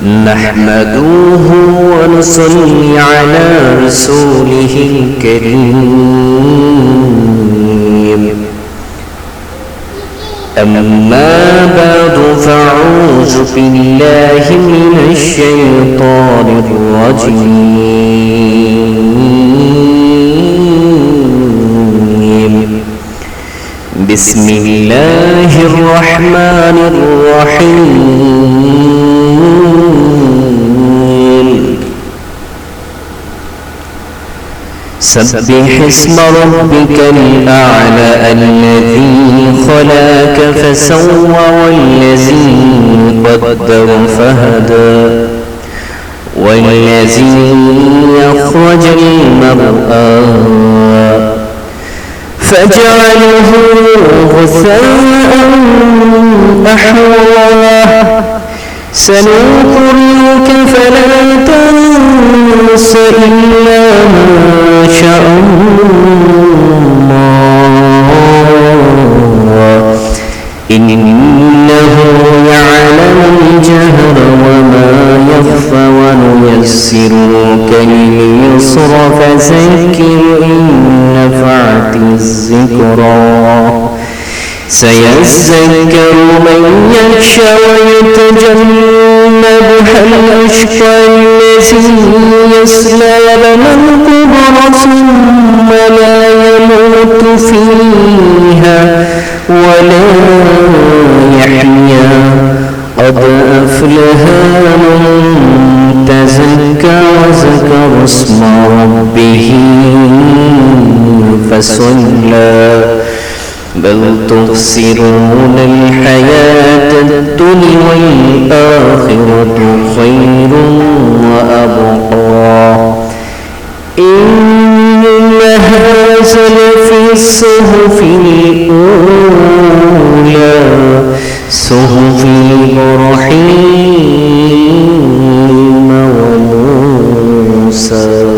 نحمده ونصلي على رسوله الكريم. أما بعد فأعوذ بالله من الشيطان الرجيم. بسم الله الرحمن الرحيم. سبح اسم ربك الأعلى الذي خلق فسوى والذي قدر فهدى والذي يخرج المرأة فجعله غثاء أحواه سنقرئك فلا إنه يعلم الجهر وما يخفى ونيسرك لليسر فذكر إن نفعت الذكرى. سيذكر من يخشى ويتجنبها الأشقى الذي يصلى لنا الكبرى ثم لا يموت فيها يحيا قد أفلح من تزكى وذكر اسم ربه فصلى بل تؤثرون الحياة الدنيا والآخرة خير وأبقى إن هذا لفي الصحف sir